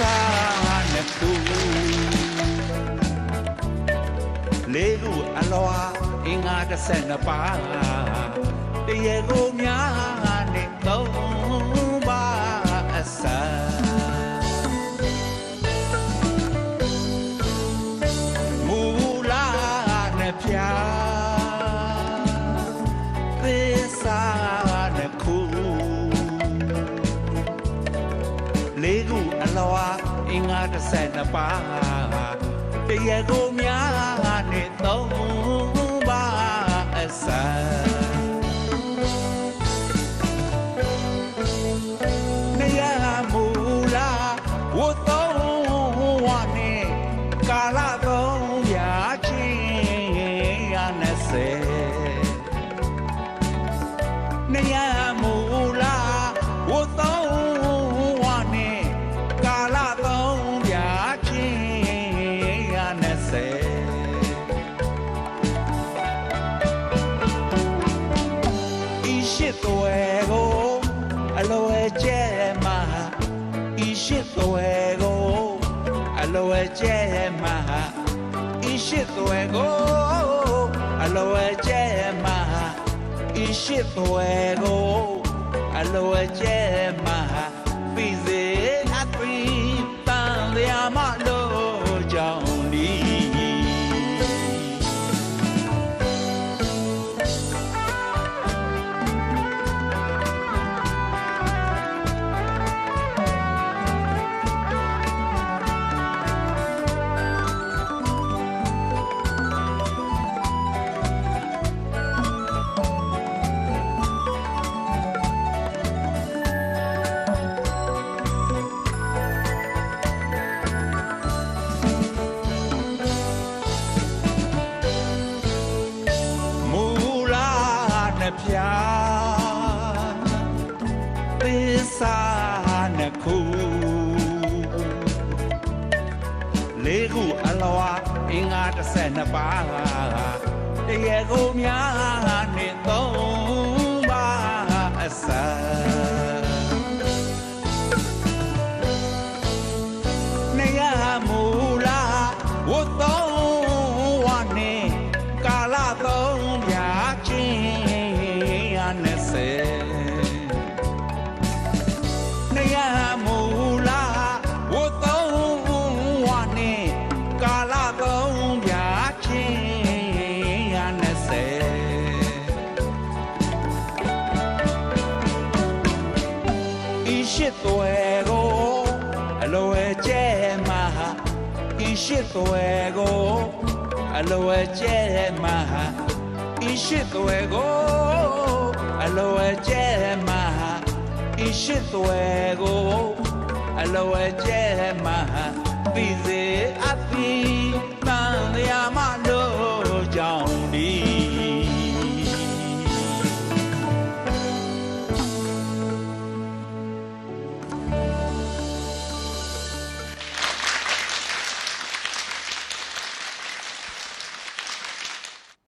စားနှစ်ခုလေးခုအလွာအင်္ဂါ၁၂ပါးတရေကိုများနဲ့သုံး လေးခုအလွာအင်္ဂါ12ပါးတရေကိုများနဲ့သုံးပါအစ ဤရှိသွဲကိုအလွယ်ကျဲမှာဤရှိသွဲကိုအလွ ပြသစ္စာနှခုလေးခုအလွာအင်္ဂါ12ပါးတရေကိုများ ရှိသွဲကိုအလွယ်ကျဲမှာဤရှိသွဲကိုအလွယ်ကျဲမှာဤရှိသွဲကိုအလွယ်ကျဲမှာပြီးစေအပ်ပြီး